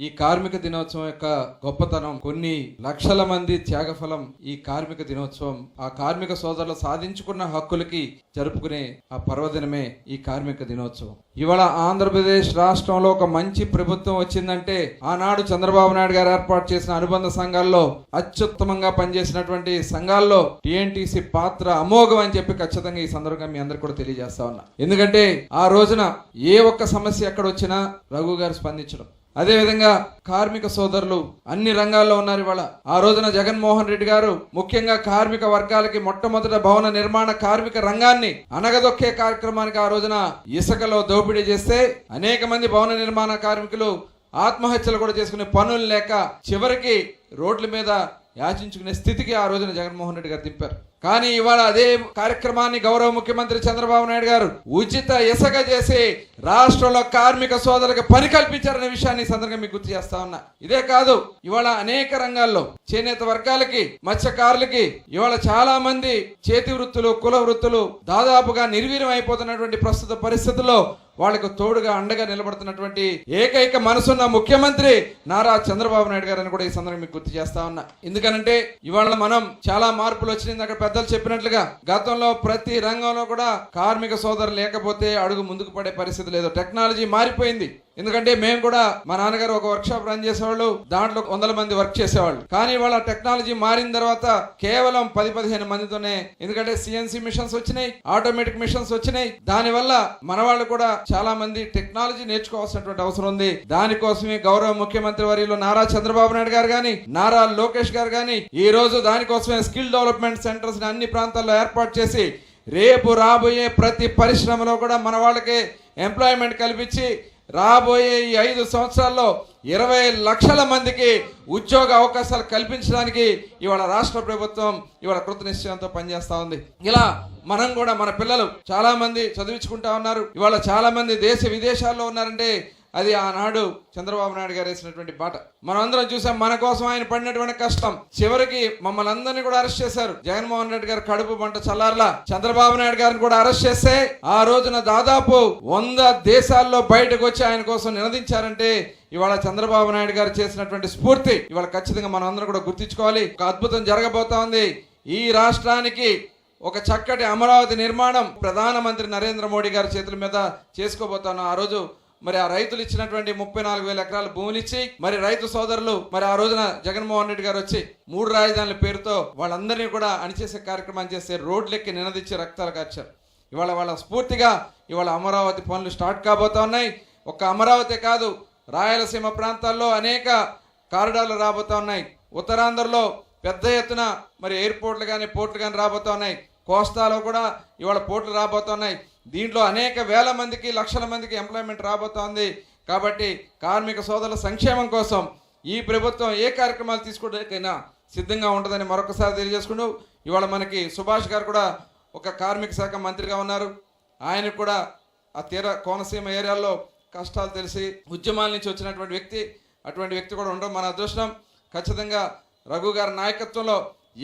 ఈ కార్మిక దినోత్సవం యొక్క గొప్పతనం కొన్ని లక్షల మంది త్యాగఫలం ఈ కార్మిక దినోత్సవం. ఆ కార్మిక సోదరులు సాధించుకున్న హక్కులకి జరుపుకునే ఆ పర్వదినమే ఈ కార్మిక దినోత్సవం. ఇవాళ ఆంధ్రప్రదేశ్ రాష్ట్రంలో ఒక మంచి ప్రభుత్వం వచ్చిందంటే ఆనాడు చంద్రబాబు నాయుడు గారు ఏర్పాటు చేసిన అనుబంధ సంఘాల్లో అత్యుత్తమంగా పనిచేసినటువంటి సంఘాల్లో టిఎన్టీసీ పాత్ర అమోఘం అని చెప్పి ఖచ్చితంగా ఈ సందర్భంగా మీ అందరు కూడా తెలియజేస్తా ఉన్నా. ఎందుకంటే ఆ రోజున ఏ ఒక్క సమస్య ఎక్కడ వచ్చినా రఘు గారు స్పందించడం. అదేవిధంగా కార్మిక సోదరులు అన్ని రంగాల్లో ఉన్నారు ఇవాళ. ఆ రోజున జగన్మోహన్ రెడ్డి గారు ముఖ్యంగా కార్మిక వర్గాలకి మొట్టమొదట భవన నిర్మాణ కార్మిక రంగాన్ని అనగదొక్కే కార్యక్రమానికి ఆ రోజున ఇసుకలో దోపిడీ చేస్తే అనేక మంది భవన నిర్మాణ కార్మికులు ఆత్మహత్యలు కూడా చేసుకునే పనులు లేక చివరికి రోడ్ల మీద యాచించుకునే స్థితికి ఆ రోజున జగన్మోహన్ రెడ్డి గారు తిప్పారు కానీ ఇవాళ అదే కార్యక్రమాన్ని గౌరవ ముఖ్యమంత్రి చంద్రబాబు నాయుడు గారు ఉచిత ఇసుక చేసి రాష్ట్రంలో కార్మిక సోదరులకు పని కల్పించారనే విషయాన్ని సందర్భంగా మీకు గుర్తు చేస్తా ఉన్నా. ఇదే కాదు ఇవాళ అనేక రంగాల్లో చేనేత వర్గాలకి మత్స్యకారులకి ఇవాళ చాలా మంది చేతి వృత్తులు కుల వృత్తులు దాదాపుగా నిర్వీర్యం అయిపోతున్నటువంటి ప్రస్తుత పరిస్థితుల్లో వాళ్ళకు తోడుగా అండగా నిలబడుతున్నటువంటి ఏకైక మనసున్న ముఖ్యమంత్రి నారా చంద్రబాబు నాయుడు గారని కూడా ఈ సందర్భంగా మీకు గుర్తు చేస్తా ఉన్నా. ఎందుకనంటే ఇవాళ మనం చాలా మార్పులు వచ్చినాయి. అక్కడ పెద్దలు చెప్పినట్లుగా గతంలో ప్రతి రంగంలో కూడా కార్మిక సోదరు లేకపోతే అడుగు ముందుకు పడే పరిస్థితి లేదు. టెక్నాలజీ మారిపోయింది. ఎందుకంటే మేము కూడా మా నాన్నగారు ఒక వర్క్ షాప్ రన్ చేసేవాళ్ళు దాంట్లో వందల మంది వర్క్ చేసేవాళ్ళు. కానీ వాళ్ళ టెక్నాలజీ మారిన తర్వాత కేవలం పది పదిహేను మందితోనే ఎందుకంటే సిఎన్సి మిషన్స్ వచ్చినాయి ఆటోమేటిక్ మిషన్స్ వచ్చినాయి. దాని వల్ల మన వాళ్ళు కూడా చాలా మంది టెక్నాలజీ నేర్చుకోవాల్సినటువంటి అవసరం ఉంది. దానికోసమే గౌరవ ముఖ్యమంత్రి వర్యులు నారా చంద్రబాబు నాయుడు గారు గాని నారా లోకేష్ గారు గాని ఈ రోజు దానికోసమే స్కిల్ డెవలప్మెంట్ సెంటర్స్ని అన్ని ప్రాంతాల్లో ఏర్పాటు చేసి రేపు రాబోయే ప్రతి పరిశ్రమలో కూడా మన వాళ్ళకి ఎంప్లాయ్మెంట్ కల్పించి రాబోయే ఈ ఐదు సంవత్సరాల్లో ఇరవై లక్షల మందికి ఉద్యోగ అవకాశాలు కల్పించడానికి ఇవాళ రాష్ట్ర ప్రభుత్వం ఇవాళ కృతనిశ్చయంతో పనిచేస్తూ ఉంది. ఇలా మనం కూడా మన పిల్లలు చాలామంది చదివించుకుంటా ఉన్నారు. ఇవాళ చాలామంది దేశ విదేశాల్లో ఉన్నారంటే అది ఆనాడు చంద్రబాబు నాయుడు గారు వేసినటువంటి బాట. మనం అందరం చూసాం మన కోసం ఆయన పడినటువంటి కష్టం. చివరికి మమ్మల్ని అందరినీ కూడా అరెస్ట్ చేశారు. జగన్మోహన్ రెడ్డి గారు కడుపు పంట చల్లార్లా చంద్రబాబు నాయుడు గారిని కూడా అరెస్ట్ చేస్తే ఆ రోజున దాదాపు వంద దేశాల్లో బయటకు వచ్చి ఆయన కోసం నిలదించారంటే ఇవాళ చంద్రబాబు నాయుడు గారు చేసినటువంటి స్ఫూర్తి ఇవాళ ఖచ్చితంగా మనం అందరం కూడా గుర్తించుకోవాలి. ఒక అద్భుతం జరగబోతా ఉంది. ఈ రాష్ట్రానికి ఒక చక్కటి అమరావతి నిర్మాణం ప్రధానమంత్రి నరేంద్ర మోడీ గారి చేతుల మీద చేసుకోబోతాను. ఆ రోజు మరి ఆ రైతులు ఇచ్చినటువంటి ముప్పై నాలుగు వేల ఎకరాల భూములు ఇచ్చి మరి రైతు సోదరులు మరి ఆ రోజున జగన్మోహన్ రెడ్డి గారు వచ్చి మూడు రాజధానుల పేరుతో వాళ్ళందరినీ కూడా అణిచేసే కార్యక్రమం చేస్తే రోడ్లెక్కి నినదిచ్చి రక్తాలు కార్చారు. ఇవాళ వాళ్ళ స్ఫూర్తిగా ఇవాళ అమరావతి పనులు స్టార్ట్ కాబోతా ఉన్నాయి. ఒక్క అమరావతి కాదు రాయలసీమ ప్రాంతాల్లో అనేక కారిడార్లు రాబోతా ఉన్నాయి. ఉత్తరాంధ్రలో పెద్ద ఎత్తున మరి ఎయిర్పోర్ట్లు కానీ పోర్ట్లు కానీ రాబోతా ఉన్నాయి. కోస్తాలో కూడా ఇవాళ పోర్ట్లు రాబోతున్నాయి దీంట్లో అనేక వేల మందికి లక్షల మందికి ఎంప్లాయ్మెంట్ రాబోతోంది. కాబట్టి కార్మిక సోదరుల సంక్షేమం కోసం ఈ ప్రభుత్వం ఏ కార్యక్రమాలు తీసుకోవడానికైనా సిద్ధంగా ఉంటుందని మరొకసారి తెలియజేసుకుంటూ ఇవాళ మనకి సుభాష్ గారు కూడా ఒక కార్మిక శాఖ మంత్రిగా ఉన్నారు. ఆయనకు కూడా ఆ తీర కోనసీమ ఏరియాలో కష్టాలు తెలిసి ఉద్యమాల నుంచి వచ్చినటువంటి వ్యక్తి. అటువంటి వ్యక్తి కూడా ఉండడం మన అదృష్టం. ఖచ్చితంగా రఘు గారి నాయకత్వంలో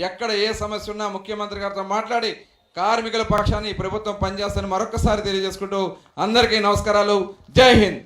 ఎక్కడ ఏ సమస్య ఉన్నా ముఖ్యమంత్రి గారితో మాట్లాడి కార్మికుల పక్షాన్ని ప్రభుత్వం పనిచేస్తుందని మరొకసారి తెలియజేసుకుంటూ అందరికీ నమస్కారాలు. జై హింద్.